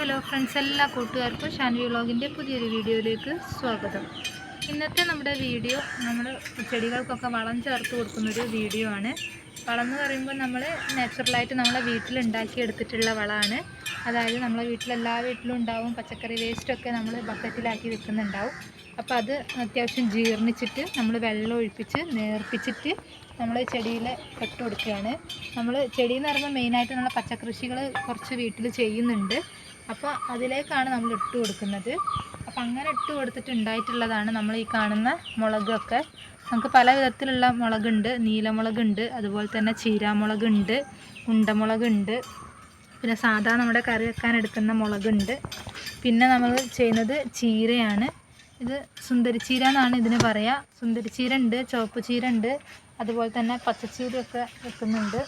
Friends എല്ലാ കൂട്ടുകാർക്കും ഷാൻവി വ്ളോഗിന്റെ പുതിയൊരു വീഡിയോയിലേക്ക് സ്വാഗതം. ഇന്നത്തെ നമ്മുടെ വീഡിയോ നമ്മൾ ചെടികൾക്കൊക്കെ വളം ചേർത്ത് കൊടുക്കുന്നൊരു വീഡിയോ ആണ്. വളം എന്ന് പറയുമ്പോൾ നമ്മൾ നാച്ചുറലായിട്ട് നമ്മളെ വീട്ടിൽ ഉണ്ടാക്കിയെടുത്തിട്ടുള്ള വളമാണ്. അതായത് നമ്മളെ വീട്ടിലെല്ലാ വീട്ടിലും ഉണ്ടാവും പച്ചക്കറി വേസ്റ്റൊക്കെ നമ്മൾ ബക്കറ്റിലാക്കി വെക്കുന്നുണ്ടാവും. അപ്പോൾ അത് അത്യാവശ്യം ജീർണിച്ചിട്ട് നമ്മൾ വെള്ളം ഒഴിപ്പിച്ച് നേർപ്പിച്ചിട്ട് നമ്മൾ ചെടിയിൽ ഇട്ട് കൊടുക്കുകയാണ്. നമ്മൾ ചെടി എന്ന് പറയുമ്പോൾ മെയിനായിട്ട് നമ്മൾ പച്ചക്കൃഷികൾ കുറച്ച് വീട്ടിൽ ചെയ്യുന്നുണ്ട്. അപ്പോൾ അതിലേക്കാണ് നമ്മൾ ഇട്ട് കൊടുക്കുന്നത്. അപ്പോൾ അങ്ങനെ ഇട്ട് കൊടുത്തിട്ട് ഉണ്ടായിട്ടുള്ളതാണ് നമ്മൾ ഈ കാണുന്ന മുളകൊക്കെ. നമുക്ക് പല വിധത്തിലുള്ള മുളകുണ്ട്. നീലമുളകുണ്ട് അതുപോലെ തന്നെ ചീരാമുളകുണ്ട് ഉണ്ടമുളകുണ്ട് പിന്നെ സാധാ നമ്മുടെ കറി വെക്കാൻ എടുക്കുന്ന മുളകുണ്ട്. പിന്നെ നമ്മൾ ചെയ്യുന്നത് ചീരയാണ്. ഇത് സുന്ദരിച്ചീര എന്നാണ് ഇതിന് പറയുക സുന്ദരിച്ചീര ഉണ്ട് ചുവപ്പ് ചീര ഉണ്ട് അതുപോലെ തന്നെ പച്ചച്ചീരയൊക്കെ വെക്കുന്നുണ്ട്.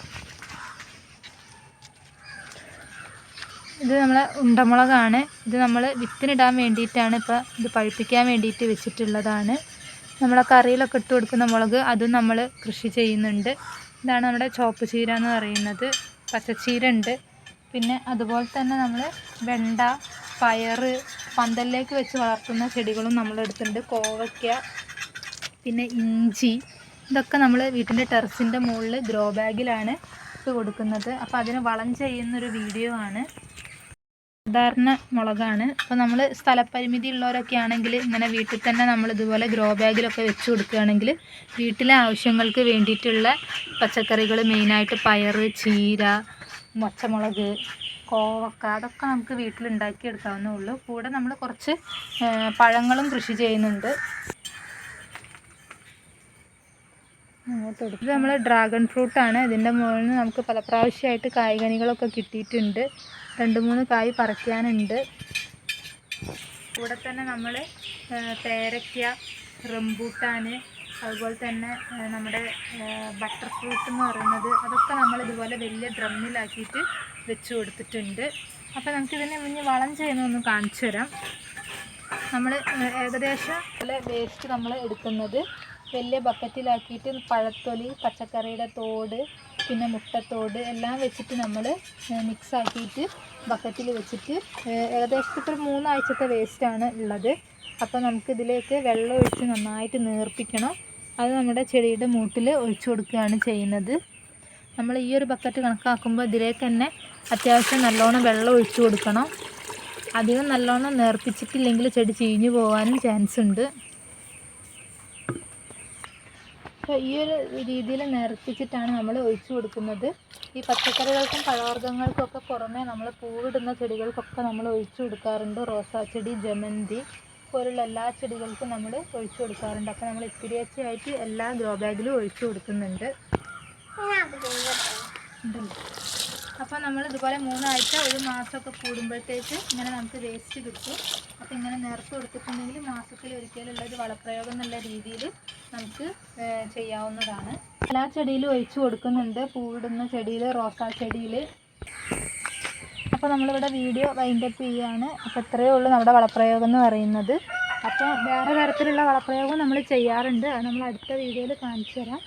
ഇത് നമ്മളെ ഉണ്ടമുളകാണ്. ഇത് നമ്മൾ വിത്തിനിടാൻ വേണ്ടിയിട്ടാണ് ഇപ്പോൾ ഇത് പഴുപ്പിക്കാൻ വേണ്ടിയിട്ട് വെച്ചിട്ടുള്ളതാണ്. നമ്മളെ കറിയിലൊക്കെ ഇട്ട് കൊടുക്കുന്ന മുളക് അതും നമ്മൾ കൃഷി ചെയ്യുന്നുണ്ട്. ഇതാണ് നമ്മുടെ ചോപ്പ് ചീര എന്ന് പറയുന്നത്. പച്ചച്ചീര ഉണ്ട്. പിന്നെ അതുപോലെ തന്നെ നമ്മൾ വെണ്ട പയർ പന്തലിലേക്ക് വെച്ച് വളർത്തുന്ന ചെടികളും നമ്മൾ എടുത്തിട്ടുണ്ട് കോവയ്ക്ക പിന്നെ ഇഞ്ചി. ഇതൊക്കെ നമ്മൾ വീട്ടിന്റെ ടെറസിന്റെ മുകളിൽ ഗ്രോ ബാഗിലാണ് ഇട്ട് കൊടുക്കുന്നത്. അപ്പോൾ അതിന് വളം ചെയ്യുന്നൊരു വീഡിയോ ആണ്. സാധാരണ മുളകാണ്. അപ്പോൾ നമ്മൾ സ്ഥലപരിമിതി ഉള്ളവരൊക്കെ ആണെങ്കിൽ ഇങ്ങനെ വീട്ടിൽ തന്നെ നമ്മൾ ഇതുപോലെ ഗ്രോ ബാഗിലൊക്കെ വെച്ച് കൊടുക്കുകയാണെങ്കിൽ വീട്ടിലെ ആവശ്യങ്ങൾക്ക് വേണ്ടിയിട്ടുള്ള പച്ചക്കറികൾ മെയിനായിട്ട് പയർ ചീര മൊച്ചമുളക് കോവക്ക അതൊക്കെ നമുക്ക് വീട്ടിലുണ്ടാക്കിയെടുക്കാവുന്നേ ഉള്ളൂ. കൂടെ നമ്മൾ കുറച്ച് പഴങ്ങളും കൃഷി ചെയ്യുന്നുണ്ട്. ഇത് നമ്മൾ ഡ്രാഗൺ ഫ്രൂട്ടാണ് ഇതിന്റെ മുകളിൽ നിന്ന് നമുക്ക് പല പ്രാവശ്യമായിട്ട് കായ്കനികളൊക്കെ കിട്ടിയിട്ടുണ്ട്. രണ്ട് മൂന്ന് കായ് പറിക്കാനുണ്ട്. കൂടെ തന്നെ നമ്മൾ പേരയ്ക്ക റംബൂട്ടാൻ അതുപോലെ തന്നെ നമ്മുടെ ബട്ടർ ഫ്രൂട്ട് എന്ന് പറയുന്നത് അതൊക്കെ നമ്മൾ ഇതുപോലെ വലിയ ഡ്രമ്മിലാക്കിയിട്ട് വെച്ച് കൊടുത്തിട്ടുണ്ട്. അപ്പോൾ നമുക്കിതിനെ ഇനി വളം ചെയ്യുന്നതൊന്ന് കാണിച്ചു തരാം നമ്മൾ ഏകദേശം വേസ്റ്റ് നമ്മൾ എടുക്കുന്നത് വലിയ ബക്കറ്റിലാക്കിയിട്ട് പഴത്തൊലി പച്ചക്കറിയുടെ തോട് പിന്നെ മുട്ടത്തോട് എല്ലാം വെച്ചിട്ട് നമ്മൾ മിക്സ് ആക്കിയിട്ട് ബക്കറ്റിൽ വെച്ചിട്ട് ഏകദേശം ഇപ്പോൾ മൂന്നാഴ്ചത്തെ വേസ്റ്റാണ് ഉള്ളത്. അപ്പോൾ നമുക്കിതിലേക്ക് വെള്ളം ഒഴിച്ച് നന്നായിട്ട് നീർപ്പിക്കണം. അത് നമ്മുടെ ചെടിയുടെ മൂട്ടിൽ ഒഴിച്ചു കൊടുക്കുകയാണ് ചെയ്യുന്നത്. നമ്മൾ ഈ ഒരു ബക്കറ്റ് കണക്കാക്കുമ്പോൾ ഇതിലേക്ക് തന്നെ അത്യാവശ്യം നല്ലോണം വെള്ളം ഒഴിച്ചു കൊടുക്കണം. അധികം നല്ലോണം നേർപ്പിച്ചിട്ടില്ലെങ്കിൽ ചെടി ചീഞ്ഞു പോകാനും ചാൻസ് ഉണ്ട് അപ്പോൾ ഈ ഒരു രീതിയിൽ നിരത്തിച്ചിട്ടാണ് നമ്മൾ ഒഴിച്ചു കൊടുക്കുന്നത്. ഈ പച്ചക്കറികൾക്കും പഴവർഗങ്ങൾക്കും ഒക്കെ പുറമെ നമ്മൾ പൂവിടുന്ന ചെടികൾക്കൊക്കെ നമ്മൾ ഒഴിച്ചു കൊടുക്കാറുണ്ട്. റോസാച്ചെടി ജമന്തി പോലുള്ള എല്ലാ ചെടികൾക്കും നമ്മൾ ഒഴിച്ചു കൊടുക്കാറുണ്ട്. അപ്പോൾ നമ്മൾ ഇത്തിരിയച്ചയായിട്ട് എല്ലാ ഗ്രോ ബാഗിലും ഒഴിച്ചു കൊടുക്കുന്നുണ്ട്. ഉണ്ടല്ലോ? അപ്പോൾ നമ്മൾ ഇതുപോലെ മൂന്നാഴ്ച ഒരു മാസമൊക്കെ കൂടുമ്പോഴത്തേക്ക് ഇങ്ങനെ നമുക്ക് വേസ്റ്റ് കിട്ടും. അപ്പോൾ ഇങ്ങനെ നേർത്ത് കൊടുത്തിട്ടുണ്ടെങ്കിൽ മാസത്തിൽ ഒരിക്കലുള്ള ഒരു വളപ്രയോഗം എന്നുള്ള രീതിയിൽ നമുക്ക് ചെയ്യാവുന്നതാണ്. എല്ലാ ചെടിയിലും ഒഴിച്ചു കൊടുക്കുന്നുണ്ട്. പൂവിടുന്ന ചെടിയിൽ റോസാ ചെടിയിൽ അപ്പോൾ നമ്മളിവിടെ വീഡിയോ വൈൻഡപ്പ് ചെയ്യുകയാണ് അപ്പോൾ ഇത്രയേ ഉള്ളൂ നമ്മുടെ വളപ്രയോഗം എന്ന് പറയുന്നത്. അപ്പോൾ വേറെ തരത്തിലുള്ള വളപ്രയോഗം നമ്മൾ ചെയ്യാറുണ്ട്. അത് നമ്മൾ അടുത്ത വീഡിയോയിൽ കാണിച്ചു തരാം.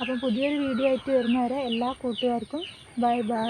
അപ്പോൾ പുതിയൊരു വീഡിയോ ആയിട്ട് വരുന്നവരെ എല്ലാ കൂട്ടുകാർക്കും ബൈ ബൈ.